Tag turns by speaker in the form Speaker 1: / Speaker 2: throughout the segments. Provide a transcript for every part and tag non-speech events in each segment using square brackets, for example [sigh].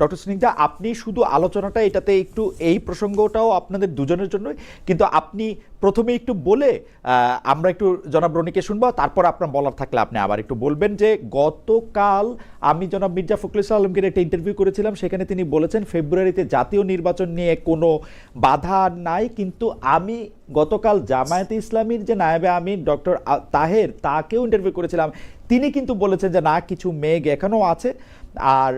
Speaker 1: Doctor Snigdha আপনি শুধু আলোচনাটা এটাতে একটু এই প্রসঙ্গটাও আপনাদের দুজনের জন্যই, কিন্তু আপনি প্রথমে একটু বলে আমরা একটু জনাব রনিকে শুনব, তারপর আপনার বলার থাকলে আপনি আবার একটু বলবেন যে গতকাল আমি জনাব মির্জা ফখরুল আলমগীর একটা ইন্টারভিউ করেছিলাম, সেখানে তিনি বলেছেন ফেব্রুয়ারিতে জাতীয় নির্বাচন নিয়ে কোনো বাধা নাই, কিন্তু আমি গতকাল জামায়াতে ইসলামীর যে নায়েবে আমির ডক্টর তাহের, তাকেও ইন্টারভিউ করেছিলাম। তিনি কিন্তু বলেছেন যে না, কিছু মেঘ এখনও আছে। আর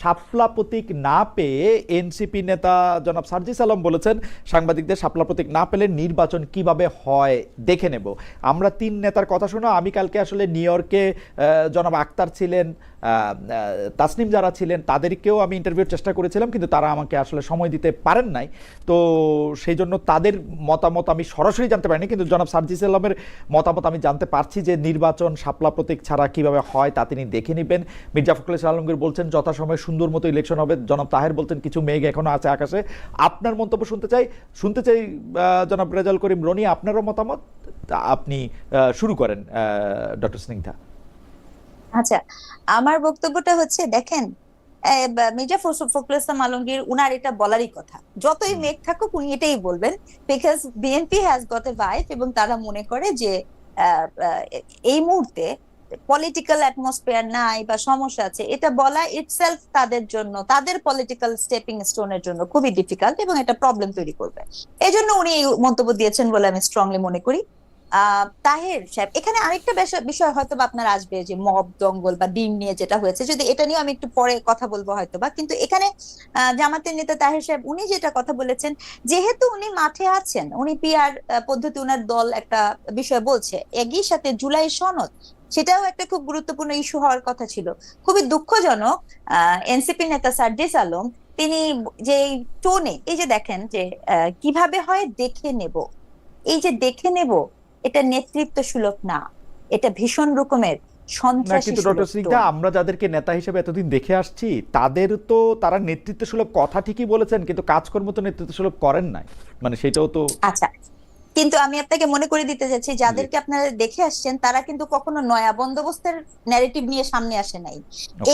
Speaker 1: শাপলা প্রতীক না পেয়ে এনসিপি নেতা জনাব সার্জিস আলম বলেছেন, সাংবাদিকদের শাপলা প্রতীক না পেলে নির্বাচন কীভাবে হয় দেখে নেব। আমরা তিন নেতার কথা শোনো, আমি কালকে আসলে নিউ ইয়র্কে জনাব আক্তার ছিলেন তাসনিম যারা ছিলেন, তাদেরকেও আমি ইন্টারভিউর চেষ্টা করেছিলাম, কিন্তু তারা আমাকে আসলে সময় দিতে পারেন নাই। তো সেই জন্য তাদের মতামত আমি সরাসরি জানতে পারিনি, কিন্তু জনাব সার্জিস আলমের মতামত আমি জানতে পারছি যে নির্বাচন শাপলা প্রতীক ছাড়া কীভাবে হয় তা তিনি দেখে নেবেন। মির্জা ফখরুল ইসলাম আলমগীর বলছেন যথাসময়ে সুন্দর মতো ইলেকশন হবে। জনাব তাহের বলছেন কিছু মেঘ এখনও আছে আকাশে। আপনার মন্তব্য শুনতে চাই শুনতে চাই জনাব রেজাল করিম রনি আপনারও মতামত? আপনি শুরু করেন ডক্টর স্নিগ্ধা।
Speaker 2: আচ্ছা আমার বক্তব্যটা হচ্ছে দেখেন মির্জা ফখরুল ইসলাম আলমগীর উনার এটা বলারই কথা। যতই মেঘ থাকুক উনি এটাই বলবেন because BNP has got a vibe এবং তারা মনে করে যে এই মুহূর্তে পলিটিক্যাল অ্যাটমসফিয়ার নাই বা সমস্যা আছে, এটা বলা ইটসেলফ তাদের জন্য, তাদের পলিটিক্যাল স্টেপিং স্টোনের জন্য খুবই ডিফিকাল্ট এবং এটা প্রবলেম তৈরি করবে। এই উনি এই মন্তব্য দিয়েছেন বলে আমি স্ট্রংলি মনে করি। তাহের সাহেব, এখানে আরেকটা বিষয় হয়তো বা আপনার আসবে, যে মব দঙ্গল বা ডিম নিয়ে যেটা হয়েছে, যদি এটা নিয়ে আমি একটু পরে কথা বলব হয়তো বা কিন্তু এখানে জামাতের নেতা তাহের সাহেব, উনি যেটা কথা বলেছেন, যেহেতু উনি মাঠে আছেন, উনি পিআর পদ্ধতি উনার দল একটা বিষয় বলছে, একই সাথে জুলাই সনদ সেটাও একটা খুব গুরুত্বপূর্ণ ইস্যু হওয়ার কথা ছিল। খুবই দুঃখজনক এনসিপি নেতা সার্জিস আলম তিনি যে টোনে এই যে দেখেন যে কীভাবে হয় দেখে নেব। এই যে দেখে নেব এটা নেতৃত্ব সুলভ না। এটা ভীষণ রকমের
Speaker 1: কিন্তু ডক্টর আমরা যাদেরকে নেতা হিসেবে এতদিন দেখে আসছি তাদের তো তারা নেতৃত্ব সুলভ কথা ঠিকই বলেছেন কিন্তু কাজকর্ম তো নেতৃত্ব সুলভ করেন নাই। মানে সেটাও তো
Speaker 2: আচ্ছা কিন্তু আমি আপনাকে মনে করে দিতে যাচ্ছি যাদেরকে আপনারা দেখে আসছেন তারা কিন্তু কখনো নয়া বন্দোবস্তের ন্যারেটিভ নিয়ে সামনে আসে নাই।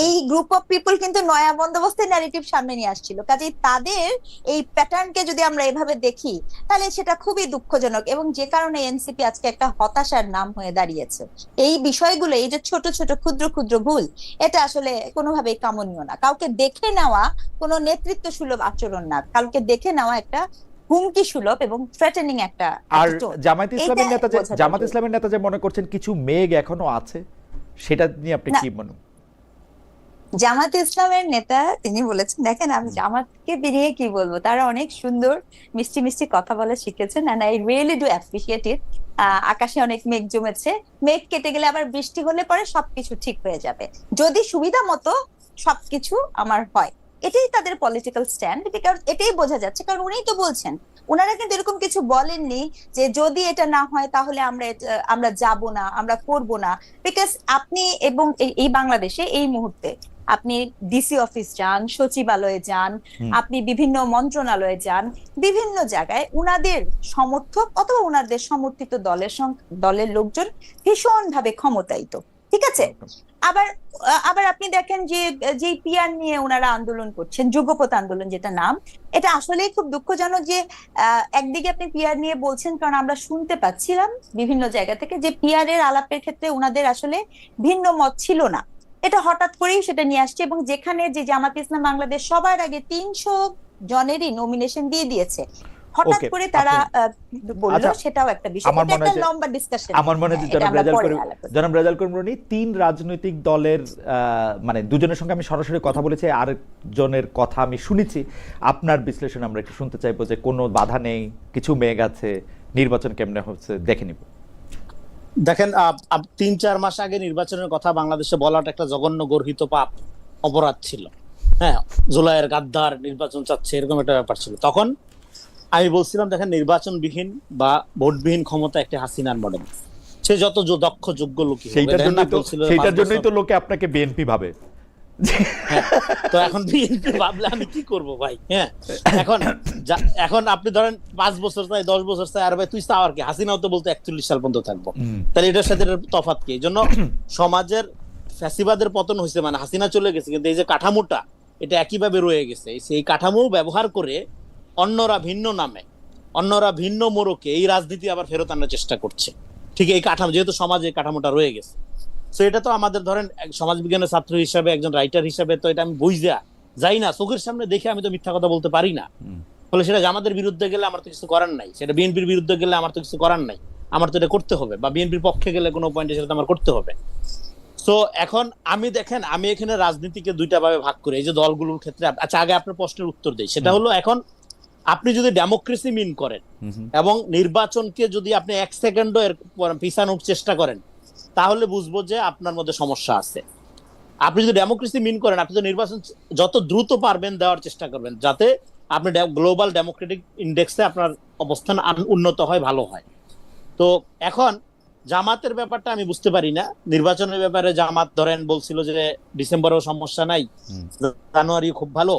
Speaker 2: এই গ্রুপ অফ পিপল কিন্তু নয়া বন্দোবস্তের ন্যারেটিভ সামনে নিয়ে আসছিল। কাজেই তাদের এই প্যাটার্নকে যদি আমরা এভাবে দেখি তাহলে সেটা খুবই দুঃখজনক এবং যে কারণে এনসিপি আজকে একটা হতাশার নাম হয়ে দাঁড়িয়েছে। এই বিষয়গুলো এই যে ছোট ছোট ক্ষুদ্র ক্ষুদ্র ভুল এটা আসলে কোনোভাবেই কামনীয় না। কাউকে দেখে নেওয়া কোনো নেতৃত্ব সুলভ আচরণ না। কাউকে দেখে নেওয়া একটা হুমকি সুলভ এবং থ্রেটেনিং একটা
Speaker 1: আর। জামাত ইসলামের নেতা যে জামাত ইসলামের নেতা যে মনে করছেন কিছু মেঘ এখনও আছে সেটা নিয়ে আপনি। কি মনে
Speaker 2: জামাত ইসলামের নেতা তিনি বলেছেন দেখেন আমি জামাতকে বেরিয়ে কি বলব? তারা অনেক সুন্দর মিষ্টি মিষ্টি কথা বলা শিখেছেন and I really do appreciate it আকাশে অনেক মেঘ জমেছে মেঘ কেটে গেলে আবার বৃষ্টি হলে পরে সবকিছু ঠিক হয়ে যাবে। যদি সুবিধা মতো সবকিছু আমার হয়। এটাই তাদের পলিটিক্যাল স্ট্যান্ড কারণ এটাই বোঝা যাচ্ছে। কারণ উনিই তো বলছেন ওনারা কিন্তু এরকম কিছু বলেননি যে যদি এটা না হয় তাহলে আমরা আমরা যাব না আমরা করব না। বিকজ আপনি এবং এই- বাংলাদেশে এই মুহূর্তে আপনি ডিসি অফিস যান সচিবালয়ে যান আপনি বিভিন্ন মন্ত্রণালয়ে যান বিভিন্ন জায়গায় উনাদের সমর্থক অথবা উনাদের সমর্থিত দলের দলের লোকজন ভীষণ ভাবে ক্ষমতায়িত। ঠিক আছে? আবার আবার আপনি দেখেন যে যে পিয়ার নিয়ে ওনারা আন্দোলন করছেন যুগপথ আন্দোলন যেটা নাম, এটা আসলেই খুব দুঃখজনক যে একদিকে আপনি পিয়ার নিয়ে বলছেন, কারণ আমরা শুনতে পাচ্ছিলাম বিভিন্ন জায়গা থেকে যে পিয়ার এর আলাপের ক্ষেত্রে ওনাদের আসলে ভিন্ন মত ছিল না। এটা হঠাৎ করেই সেটা নিয়ে আসছে এবং যেখানে যে জামাত ইসলাম বাংলাদেশ সবার আগে তিনশো জনেরই নমিনেশন দিয়ে দিয়েছে। হঠাৎ করে তারা বলল
Speaker 1: আচ্ছা,
Speaker 2: সেটাও একটা বিষয়।
Speaker 1: আমার মনে হয়
Speaker 2: লম্বা ডিসকাশন
Speaker 1: আমার মনে হয় জনাব রেজাল করিম জনাব রেজাল তিন রাজনৈতিক দলের মানে দুজনের সঙ্গে আমি সরাসরি কথা বলেছি আরেকজনের কথা আমি শুনেছি। আপনার বিশ্লেষণ আমরা একটু শুনতে চাইব যে কোনো বাধা নেই কিছু মেঘ আছে নির্বাচন কেমনে হচ্ছে দেখে নিব।
Speaker 3: দেখেন তিন চার মাস আগে নির্বাচনের কথা বাংলাদেশে বলাটা একটা জঘন্য গর্হিত পাপ অপরাধ ছিল। হ্যাঁ জুলাইয়ের গাদ্দার নির্বাচন চাচ্ছে এরকম একটা ব্যাপার ছিল। তখন আমি বলছিলাম দেখেন নির্বাচনবিহীন বা ভোটবিহীন ক্ষমতা একটা হাসিনার মডেল সে যত দক্ষ যোগ্য হোক।
Speaker 1: সেইটার তো সেইটার জন্যই তো লোকে আপনাকে বিএনপি ভাবে।
Speaker 3: হ্যাঁ, তো এখন বিএনপি ভাবলে আমি কি করব ভাই? হ্যাঁ এখন এখন আপনি ধরেন পাঁচ বছর চাই দশ বছর চাই আর ভাই তুই চাও আর কি। হাসিনাও তো বলতে একচল্লিশ সাল পর্যন্ত থাকব। তাহলে এটার সাথে তফাৎ কি? এই জন্য সমাজের ফ্যাসিবাদের পতন হয়েছে মানে হাসিনা চলে গেছে কিন্তু এই যে কাঠামোটা এটা একইভাবে রয়ে গেছে। সেই কাঠামো ব্যবহার করে অন্যরা ভিন্ন নামে অন্যরা ভিন্ন মোড়কে এই রাজনীতি আবার ফেরত আনার চেষ্টা করছে। ঠিক এই কাঠামো যেহেতু সমাজে কাঠামোটা রয়ে গেছে। তো এটা তো আমাদের ধরেন সমাজবিজ্ঞানের ছাত্র হিসাবে একজন রাইটার হিসাবে তো এটা আমি বুঝা যাই না চোখের সামনে দেখে আমি তো মিথ্যা কথা বলতে পারি না। ফলে সেটা জামাতের বিরুদ্ধে গেলে আমার তো কিছু করার নাই সেটা বিএনপির বিরুদ্ধে গেলে আমার তো কিছু করার নাই আমার তো এটা করতে হবে বা বিএনপির পক্ষে গেলে কোনো পয়েন্টে সেটা আমার করতে হবে। তো এখন আমি দেখেন আমি এখানে রাজনীতিকে দুইটা ভাবে ভাগ করি এই যে দলগুলোর ক্ষেত্রে আচ্ছা আগে আপনার প্রশ্নের উত্তর দিই সেটা হলো এখন আপনি যদি ডেমোক্রেসি মিন করেন। এবং নির্বাচনকে যদি আপনি এক সেকেন্ডও এর পিছানোর চেষ্টা করেন তাহলে বুঝব যে আপনার মধ্যে সমস্যা আছে। আপনি যদি ডেমোক্রেসি মিন করেন আপনি তো নির্বাচন যত দ্রুত পারবেন দেওয়ার চেষ্টা করবেন যাতে আপনি গ্লোবাল ডেমোক্রেটিক ইন্ডেক্সে আপনার অবস্থান উন্নত হয় ভালো হয়। তো এখন জামাতের ব্যাপারটা আমি বুঝতে পারি না। নির্বাচনের ব্যাপারে জামাত ধরেন বলছিল যে ডিসেম্বরেও সমস্যা নাই জানুয়ারি খুব ভালো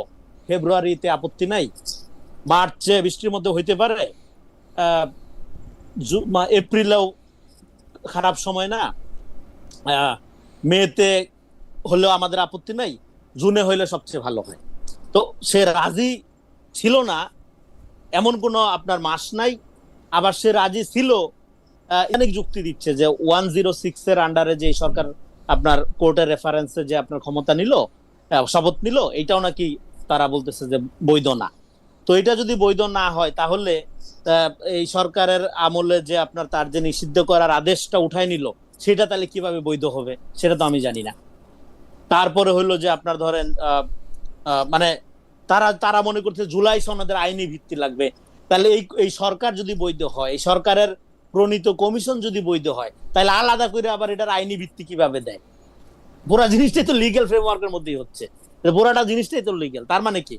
Speaker 3: ফেব্রুয়ারিতে আপত্তি নাই। মার্চে, বৃষ্টির মধ্যে হইতে পারে এপ্রিলেও খারাপ সময় না। মেতে হলেও আমাদের আপত্তি নাই, জুনে হইলে সবচেয়ে ভালো হয়। তো সে রাজি ছিল না, এমন কোনো আপনার মাস নাই, আবার সে রাজি ছিল অনেক যুক্তি দিচ্ছে যে ওয়ান জিরো সিক্স এর আন্ডারে যে সরকার আপনার কোর্টের রেফারেন্সে যে আপনার ক্ষমতা নিল শপথ নিল, এটাও নাকি তারা বলতেছে যে বৈধ না। তো এটা যদি বৈধ না হয়, তাহলে এই সরকারের আমলে যে আপনার তার যে নিষিদ্ধ করার আদেশটা উঠাই নিল, সেটা তাহলে কীভাবে বৈধ হবে, সেটা তো আমি জানি না। তারপরে হলো যে আপনার ধরেন মানে তারা তারা মনে করছে জুলাই সনদের আইনি ভিত্তি লাগবে। তাহলে এই এই সরকার যদি বৈধ হয়, এই সরকারের প্রণীত কমিশন যদি বৈধ হয়, তাহলে আলাদা করে আবার এটার আইনি ভিত্তি কীভাবে দেয়? পুরা জিনিসটাই তো লিগেল ফ্রেমওয়ার্কের মধ্যেই হচ্ছে। পুরাটা জিনিসটাই তো লিগেল তার মানে কি?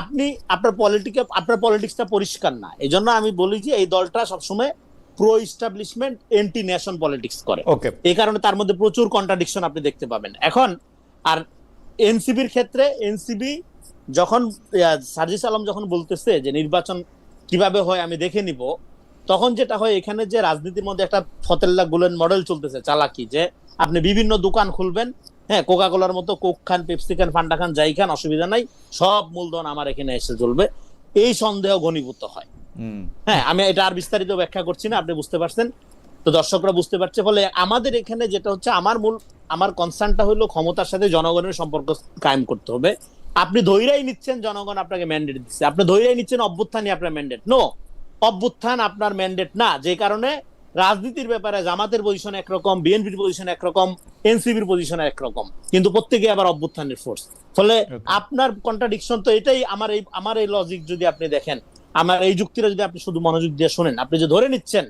Speaker 3: আপনি আপনার পলিটিকে আপনার পলিটিক্সটা পরিষ্কার না। এই জন্য আমি বলি যে এই দলটা সবসময় pro establishment anti nation politics করে।
Speaker 1: ওকে
Speaker 3: এই কারণে তার মধ্যে প্রচুর কন্ট্রাডিকশন আপনি দেখতে পাবেন। এখন আর এনসিবির ক্ষেত্রে এনসিবি যখন সার্জিস আলম যখন বলতেছে যে নির্বাচন কীভাবে হয় আমি দেখে নিব তখন যেটা হয় এখানে যে রাজনীতির মধ্যে একটা ফতেল্লা গুলেন মডেল চলতেছে চালাকি যে আপনি বিভিন্ন দোকান খুলবেন হ্যাঁ কোকা কোলার মতো কোক খান পেপসি খান ফান্ডা খান যাই খান অসুবিধা নাই। সব মূলধন আমার এখানে এসে চলবে এই সন্দেহ ঘনীভূত হয়। হ্যাঁ আমি এটা আর বিস্তারিত ব্যাখ্যা করছি না আপনি বুঝতে পারছেন। তো দর্শকরা বুঝতে পারছে ফলে আমাদের এখানে যেটা হচ্ছে আমার মূল আমার কনসার্নটা হলো ক্ষমতার সাথে জনগণের সম্পর্ক কায়েম করতে হবে। আপনি ধৈর্যই নিচ্ছেন জনগণ আপনাকে ম্যান্ডেট দিচ্ছে। আপনি ধৈর্যই নিচ্ছেন অভ্যুত্থানই আপনার ম্যান্ডেট নো অভ্যুত্থান আপনার ম্যান্ডেট না। যে কারণে রাজনীতির ব্যাপারে জামাতের পজিশন একরকম বিএনপির পজিশন একরকম এনসিবির পজিশন একরকম। কিন্তু প্রত্যেকে আবার অভ্যুত্থানের ফোর্স ফলে আপনার কন্ট্রাডিকশন তো এটাই আমার এই আমার এই লজিক যদি আপনি দেখেন আমার এই যুক্তিটা যদি আপনি শুধু মনোযোগ দিয়ে শোনেন আপনি যে ধরে নিচ্ছেন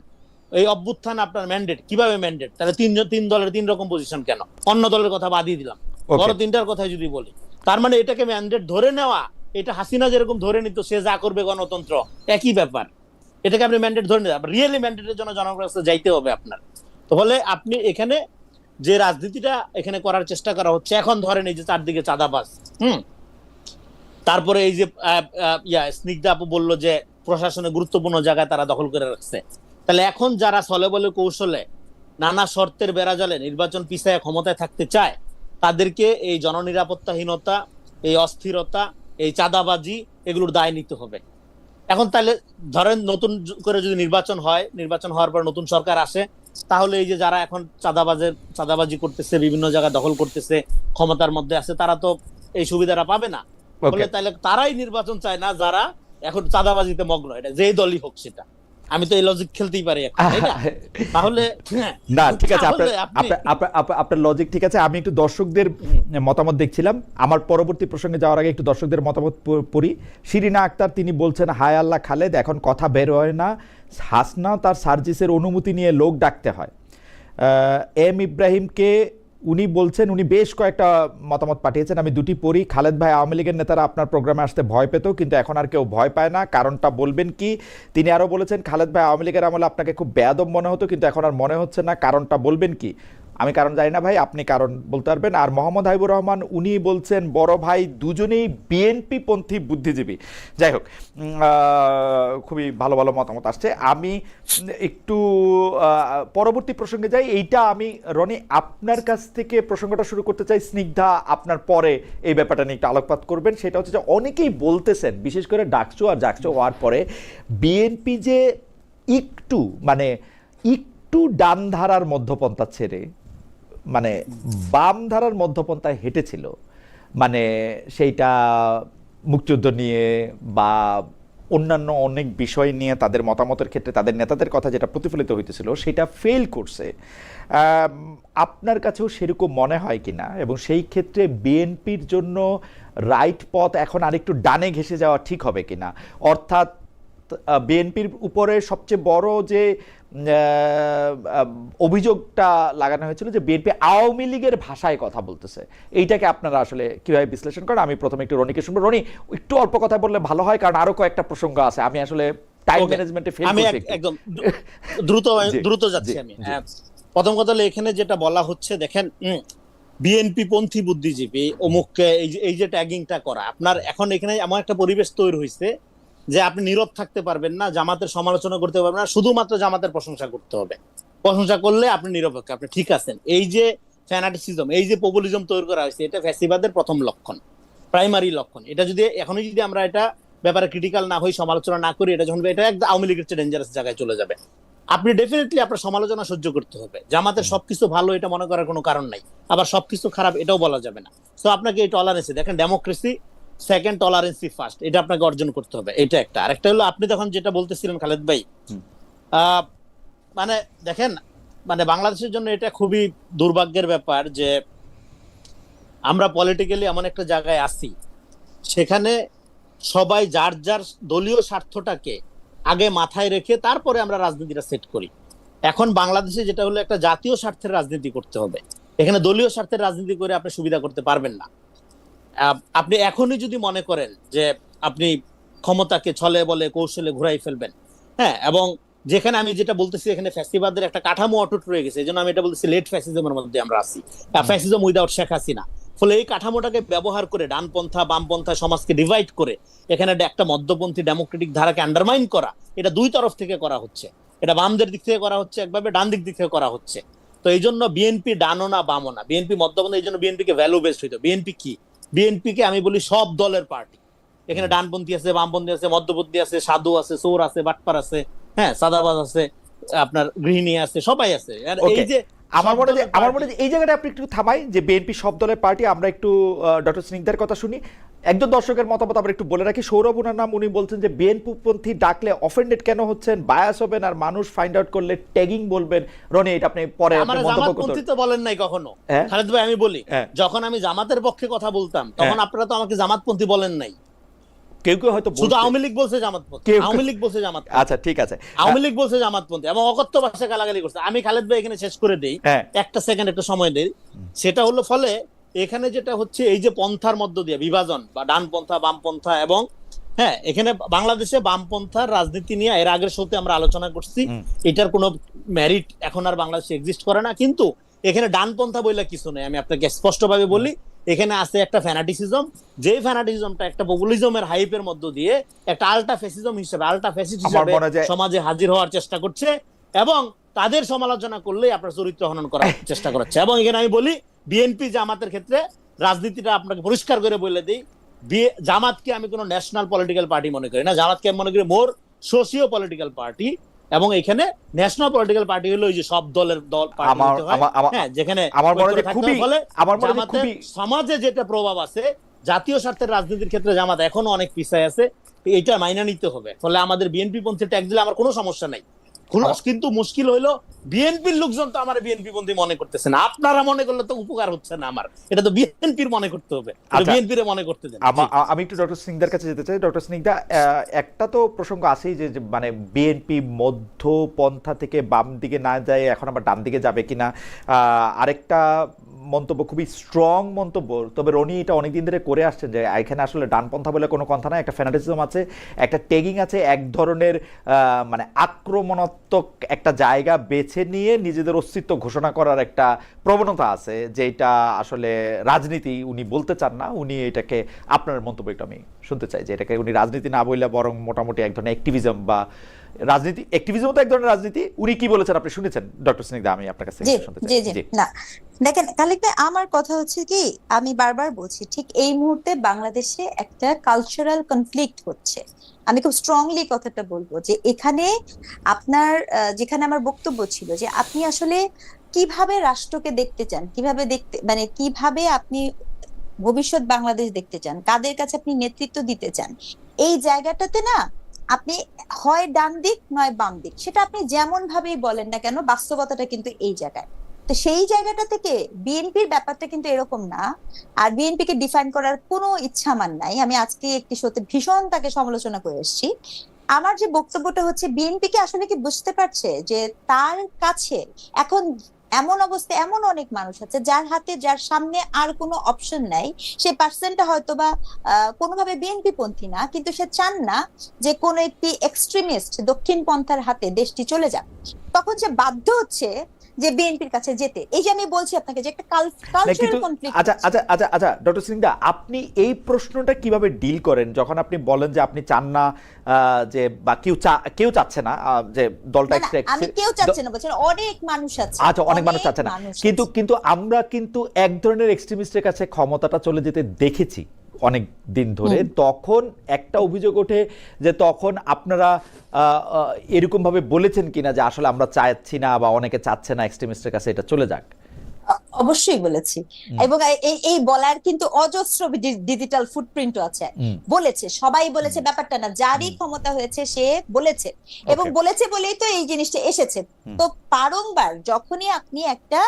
Speaker 3: এই অভ্যুত্থান আপনার ম্যান্ডেট কীভাবে ম্যান্ডেট তাহলে তিনজন তিন দলের তিন রকম পজিশন কেন? অন্য দলের কথা বাদই দিলাম। বড় তিনটার কথাই যদি বলি। তার মানে এটাকে ম্যান্ডেট ধরে নেওয়া এটা হাসিনা যেরকম ধরে নিত সে যা করবে গণতন্ত্র একই ব্যাপার। এটাকে আপনি ম্যান্ডেট ধরে নিতে রিয়েলি ম্যান্ডেটের জন্য জনগণের কাছে যাইতে হবে আপনার। তো বলে আপনি এখানে যে রাজনীতিটা এখানে করার চেষ্টা করা হচ্ছে, এখন ধরেন এই যে চারদিকে চাঁদাবাজ, হুম? তারপরে এই যে ইয়া, স্নিগ্ধা আপু বলল যে প্রশাসনে গুরুত্বপূর্ণ জায়গায় তারা দখল করে রাখছে। তাহলে এখন যারা ছলে বলে কৌশলে নানা শর্তের বেড়াজালে নির্বাচন পিছায় ক্ষমতায় থাকতে চায়, তাদেরকে এই জননিরাপত্তাহীনতা, এই অস্থিরতা, এই চাঁদাবাজি, এগুলোর দায় নিতে হবে। এখন তাহলে ধরেন নতুন করে যদি নির্বাচন হয় নির্বাচন হওয়ার পর নতুন সরকার আসে তাহলে এই যে যারা এখন চাঁদাবাজের চাঁদাবাজি করতেছে বিভিন্ন জায়গা দখল করতেছে ক্ষমতার মধ্যে আছে তারা তো এই সুবিধাটা পাবে না। তাহলে তারাই নির্বাচন চায় না যারা এখন চাঁদাবাজিতে মগ্ন এটা যেই দলই হোক সেটা। আমি তো এই লজিক খেলতেই পারি? [laughs] তাহলে হ্যাঁ,
Speaker 1: না ঠিক আছে আপনার- আপনার লজিক ঠিক আছে আমি একটু দর্শকদের মতামত দেখছিলাম। আমার পরবর্তী প্রসঙ্গে যাওয়ার আগে একটু দর্শকদের মতামত পড়ি। শিরিনা আক্তার তিনি বলছেন হায় আল্লাহ খালেদ এখন কথা বের হয় না। হাসনা তার সার্জিসের অনুমতি নিয়ে লোক ডাকতে হয়। এম ইব্রাহিমকে উনি বলছেন, উনি বেশ কয়েকটা মতামত পাঠিয়েছেন। আমি দুটি পড়ি। খালেদ ভাই আওয়ামী লীগের নেতারা আপনার প্রোগ্রামে আসতে ভয় পেত, কিন্তু এখন আর কেউ ভয় পায় না। কারণটা বলবেন কি, তিনি আরও বলেছেন, খালেদ ভাই আওয়ামী লীগের আমলে আপনাকে খুব বেয়াদব মনে হতো, কিন্তু এখন আর মনে হচ্ছে না। কারণটা বলবেন কি আমি কারণ জানি না ভাই, আপনি কারণ বলতে পারবেন। আর মোহাম্মদ হাবিবুর রহমান, উনি বলছেন, বড় ভাই দুজনেই বিএনপি পন্থী বুদ্ধিজীবী। যাই হোক খুবই ভালো ভালো মতামত আসছে। আমি একটু পরবর্তী প্রসঙ্গে যাই। এইটা আমি, রনি, আপনার কাছ থেকে প্রসঙ্গটা শুরু করতে চাই। স্নিগ্ধা, আপনার পরে এই ব্যাপারটা নিয়ে একটু আলোকপাত করবেন। সেটা হচ্ছে যে, অনেকেই বলতেছেন, বিশেষ করে ডাকচো আর ডাকচো হওয়ার পরে, বিএনপি যে একটু মানে একটু ডান ধারার মধ্যপন্থা ছেড়ে মানে বাম ধারার মধ্যপন্থায় হেঁটেছিল। মানে সেইটা মুক্তিযুদ্ধ নিয়ে বা অন্যান্য অনেক বিষয় নিয়ে তাদের মতামতের ক্ষেত্রে তাদের নেতাদের কথা যেটা প্রতিফলিত হইতেছিল, সেটা ফেল করছে। আপনার কাছেও সেরকম মনে হয় কি না এবং সেই ক্ষেত্রে বিএনপির জন্য রাইট পথ এখন আরেকটু ডানে ঘেসে যাওয়া ঠিক হবে কিনা? অর্থাৎ বিএনপির উপরে সবচেয়ে বড় যে অভিযোগটা লাগানো হয়েছিল যে বিএনপি আওয়ামী লীগের ভাষায় কথা বলতেছে। এইটাকে আপনারা আসলে কীভাবে বিশ্লেষণ করেন? আমি প্রথমে একটু রনিকে শুনব। রনি একটু অল্প কথা বললে ভালো হয় কারণ আরও কয়েকটা প্রসঙ্গ আছে। আমি আসলে টাইম ম্যানেজমেন্টে ফেল
Speaker 3: আমি। একদম দ্রুত [laughs] দ্রুত যাচ্ছি আমি। হ্যাঁ, প্রথম কথা হলো এখানে যেটা বলা হচ্ছে দেখেন বিএনপি পন্থী বুদ্ধিজীবী অমুককে এই যে ট্যাগিংটা করা আপনার এখন এখানে এমন একটা পরিবেশ তৈরি হয়েছে যে আপনি নীরব থাকতে পারবেন না, জামাতের সমালোচনা করতে পারবেন না, শুধুমাত্র জামাতের প্রশংসা করতে হবে। প্রশংসা করলে আপনি নিরপেক্ষ, আপনি ঠিক আছেন। এই যে ফ্যানাটিসিজম এই যে পপুলিজম তৈরি করা হয়েছে, এটা ফ্যাসিবাদের প্রথম লক্ষণ প্রাইমারি লক্ষণ। এটা যদি, এখনই যদি আমরা এটা ব্যাপারে ক্রিটিক্যাল না হই, সমালোচনা না করি, এটা যখন, এটা একদম আওয়ামী লীগের চেয়ে ডেঞ্জারাস জায়গায় চলে যাবে। আপনি ডেফিনেটলি আপনার সমালোচনা সহ্য করতে হবে। জামাতের সবকিছু ভালো, এটা মনে করার কোনো কারণ নাই। আবার সবকিছু খারাপ, এটাও বলা যাবে না। তো আপনাকে এই টলারেন্সি দেখেন ডেমোক্রেসি সেকেন্ড টলারেন্সি ফার্স্ট এটা আপনাকে অর্জন করতে হবে এটা একটা। আরেকটা হলো আপনি তখন যেটা বলতেছিলেন খালেদ ভাই মানে দেখেন মানে বাংলাদেশের জন্য এটা খুবই দুর্ভাগ্যের ব্যাপার যে আমরা পলিটিক্যালি এমন একটা জায়গায় আছি সেখানে সবাই যার যার দলীয় স্বার্থটাকে আগে মাথায় রেখে তারপরে আমরা রাজনীতিটা সেট করি। এখন বাংলাদেশে যেটা হলো একটা জাতীয় স্বার্থের রাজনীতি করতে হবে। এখানে দলীয় স্বার্থের রাজনীতি করে আপনি সুবিধা করতে পারবেন না। আপনি এখনই যদি মনে করেন যে আপনি ক্ষমতাকে ছলে বলে কৌশলে ঘুরাই ফেলবেন হ্যাঁ এবং যেখানে আমি যেটা বলতেছি এখানে ফ্যাসিবাদের একটা কাঠামো অটুট রয়ে গেছে এই জন্য আমি এটা বলতেছি লেট ফ্যাসিজমের মধ্যে আমরা আছি। Fascism without Sheikh Hasina. ফলে এই কাঠামোটাকে ব্যবহার করে ডানপন্থা বামপন্থা সমাজকে ডিভাইড করে এখানে একটা মধ্যপন্থী ডেমোক্রেটিক ধারাকে আন্ডারমাইন করা এটা দুই তরফ থেকে করা হচ্ছে। এটা বামদের দিক থেকে করা হচ্ছে একভাবে ডান দিক দিক থেকে করা হচ্ছে। তো এই জন্য বিএনপি ডানো না বামও না। বিএনপি মধ্যপন্থী এই জন্য বিএনপি কে ভ্যালু বেসড হইতো বিএনপি কি? বিএনপি কে আমি বলি সব দলের পার্টি এখানে ডানপন্থী আছে বামপন্থী আছে মধ্যপন্থী আছে সাধু আছে চোর আছে বাটপার আছে হ্যাঁ সাদাবাজ আছে আপনার গৃহিণী আছে সবাই আছে। আর এই যে
Speaker 1: আমার মনে আমার মনে হয় এই জায়গাটা আপনি একটু থামাই যে বিএনপি সব দলের পার্টি আমরা একটু ডক্টর স্নিগ্ধার কথা শুনি। একজন দর্শকের মতামত আমরা একটু বলে রাখি। সৌরভ ওনার নাম উনি বলছেন যে বিএনপি ডাকলে অফেন্ডেড কেন হচ্ছেন? বায়াস হবেন আর মানুষ ফাইন্ড আউট করলে ট্যাগিং বলবেন। রনি এটা আপনি পরে
Speaker 3: জামাতপন্থী তো বলেন নাই কখনো।
Speaker 1: হ্যাঁ?
Speaker 3: খালেদ ভাই আমি বলি
Speaker 1: হ্যাঁ।
Speaker 3: যখন আমি জামাতের পক্ষে কথা বলতাম তখন আপনারা তো আমাকে জামাতপন্থী বলেন নাই।
Speaker 1: কেউ কেউ হয়তো
Speaker 3: শুধু। আওয়ামী লীগ বলছে জামাতপন্থী আওয়ামী লীগ বলছে জামাত
Speaker 1: আচ্ছা ঠিক আছে।
Speaker 3: আওয়ামী লীগ বলছে জামাতপন্থী এবং অকথ্য ভাষায় গালাগালি করছে। আমি খালেদ ভাই এখানে শেষ করে দেই
Speaker 1: হ্যাঁ।
Speaker 3: একটা সেকেন্ড একটা সময় দেই। সেটা হলো ফলে এখানে যেটা হচ্ছে এই যে পন্থার মধ্য দিয়ে বিভাজন বা ডানপন্থা বামপন্থা এবং হ্যাঁ এখানে বাংলাদেশে বামপন্থার রাজনীতি নিয়ে এর আগের শোতে আমরা আলোচনা করছি। এটার কোনো মেরিট এখন আর বাংলাদেশে এক্সিস্ট করে না কিন্তু এখানে ডানপন্থা বইলে কিছু নেই। আমি আপনাকে স্পষ্টভাবে বলি এখানে আছে একটা ফ্যানাটিসিজম যে ফ্যানাটিসিজমটা একটা পপুলিজমের হাইপের মধ্য দিয়ে একটা আলটা ফ্যাসিজম হিসেবে আলটা ফ্যাসিস্ট হিসেবে সমাজে হাজির হওয়ার চেষ্টা করছে এবং তাদের সমালোচনা করলেই আপনার চরিত্র হনন করার চেষ্টা করছে এবং এখানে আমি বলি বিএনপি জামাতের ক্ষেত্রে রাজনীতিটা আপনাকে পরিষ্কার করে বলে দিই জামাতকে আমি কোনো ন্যাশনাল পলিটিক্যাল পার্টি মনে করি না। জামাতকে আমি মনে করি মোর সোশিও পলিটিক্যাল পার্টি এবং এখানে ন্যাশনাল পলিটিক্যাল পার্টি হলো ওই যে সব দলের দল হয়। যেখানে
Speaker 1: আমার মনে খুবই- আমার মনে খুবই-
Speaker 3: সমাজে যেটা প্রভাব আছে জাতীয় স্বার্থের রাজনীতির ক্ষেত্রে জামাত এখনও অনেক পিছায় আছে। এটা মাইনা নিতে হবে। ফলে আমাদের বিএনপি পন্থী ট্যাগ দিলে আমার কোনো সমস্যা নাই। কোনো- কিন্তু মুশকিল হইল বিএনপির লোকজন তো আমার বিএনপি বন্ধী মনে করতেছে না। আপনারা মনে করলে তো উপকার হচ্ছে না আমার। এটা তো বিএনপির মনে করতে হবে।
Speaker 1: আচ্ছা।
Speaker 3: বিএনপির মনে করতে দেন।
Speaker 1: আমা- একটু ডক্টর সিংদার কাছে যেতে চাই। ডক্টর সিংদা একটা তো প্রসঙ্গ আছেই যে মানে বিএনপি মধ্যপন্থা থেকে বাম দিকে না যায় এখন আবার ডান দিকে যাবে কিনা। আহ, আরেকটা মন্তব্য, খুবই স্ট্রং মন্তব্য। তবে রনি এটা অনেকদিন ধরে করে আসছেন যে এখানে আসলে ডানপন্থা বলে কোনো কথা নাই, একটা ফ্যানাটিজম আছে, একটা টেগিং আছে, এক ধরনের মানে আক্রমণাত্মক একটা জায়গা বেছে নিয়ে নিজেদের অস্তিত্ব ঘোষণা করার একটা প্রবণতা আছে, যেটা আসলে রাজনীতি উনি বলতে চান না। উনি এটাকে, আপনার মন্তব্য একটু আমি শুনতে চাই যে এটাকে উনি রাজনীতি না বললে বরং মোটামুটি এক ধরনের অ্যাক্টিভিজম বা রাজনীতি অ্যাক্টিভিজম তো এক ধরনের রাজনীতি। উনি কি বলেছেন আপনি শুনেছেন? ডক্টর স্নিগ্ধা আমি আপনার কাছে শুনতে
Speaker 2: জি
Speaker 1: চাই।
Speaker 2: জি না। দেখেন ভাই আমার কথা হচ্ছে কি আমি বারবার বলছি ঠিক এই মুহূর্তে বাংলাদেশে একটা কালচারাল কনফ্লিক্ট হচ্ছে। আমি খুব স্ট্রংলি কথাটা বলব যে এখানে আপনার যেখানে আমার বক্তব্য ছিল যে আপনি আসলে কীভাবে রাষ্ট্রকে দেখতে চান কীভাবে দেখতে মানে কীভাবে আপনি ভবিষ্যৎ বাংলাদেশ দেখতে চান কাদের কাছে আপনি নেতৃত্ব দিতে চান এই জায়গাটাতে না আপনি হয় ডান দিক নয় বাম দিক, সেটা আপনি যেমন ভাবেই বলেন না কেন, বাস্তবতাটা কিন্তু এই জায়গায়। তো সেই জায়গাটা থেকে বিএনপির ব্যাপারটা কিন্তু এরকম না, আর বিএনপি কে ডিফাইন করার কোনো ইচ্ছা আমার নাই। আমি আজকে একটি শোতে ভীষণ তাকে সমালোচনা করে এসেছি। আমার যে বক্তব্যটা হচ্ছে, বিএনপি কি আসলে কি বুঝতে পারছে যে তার কাছে এখন এমন অবস্থা এমন অনেক মানুষ আছে যার হাতে, যার সামনে আর কোনো অপশন নাই। সে পার্সেন্টটা হয়তো বা কোনোভাবে বিএনপি পন্থী না, কিন্তু সে চান না যে কোনো একটি এক্সট্রিমিস্ট দক্ষিণ পন্থার হাতে দেশটি চলে যাক। তখন সে বাধ্য হচ্ছে যে বিএনপির কাছে যেতে। এই যে আমি বলছি আপনাকে যে একটা কালচারাল কনফ্লিক্ট
Speaker 1: আচ্ছা আচ্ছা আচ্ছা আচ্ছা ডক্টর সিংদা আপনি এই প্রশ্নটা কীভাবে ডিল করেন? যখন আপনি বলেন যে আপনি চান না আহ, যে বা কেউ চা কেউ চাচ্ছে না যে দলটা
Speaker 2: আমি কেউ চাচ্ছে না বলছেন অনেক মানুষ আছে।
Speaker 1: আচ্ছা অনেক মানুষ চাচ্ছে না। কিন্তু কিন্তু আমরা কিন্তু এক ধরনের এক্সট্রিমিস্টের কাছে ক্ষমতাটা চলে যেতে দেখেছি। অনেক দিন ধরে তখন একটা অভিযোগ ওঠে যে তখন আপনারা আহ, আহ, এরকম ভাবে বলেছেন কিনা যে আসলে আমরা চাচ্ছি না বা অনেকে চাচ্ছে না এক্সট্রিমিস্টের কাছে এটা চলে যাক।
Speaker 2: অবশ্যই বলেছি। এবং এই বলার কিন্তু অজস্র ডিজিটাল ফুটপ্রিন্টও আছে। বলেছে সবাই বলেছে ব্যাপারটা না যারই ক্ষমতা হয়েছে সে বলেছে। এবং বলেছে বলেই তো এই জিনিসটা এসেছে। তো বারংবার যখনই আপনি একটা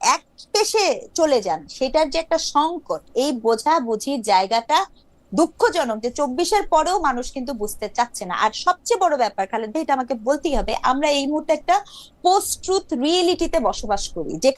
Speaker 2: এক পেশে চলে যান সেটার যে একটা সংকট এই বোঝা বুঝির জায়গাটা দুঃখজনক যে চব্বিশের পরেও মানুষ কিন্তু বুঝতে চাচ্ছে না। আর সবচেয়ে বড় ব্যাপার খালেদ ভাই এটা আমাকে বলতেই হবে আমরা এই মুহূর্তে একটা পোস্ট ট্রুথ রিয়েলিটিতে বসবাস করি যে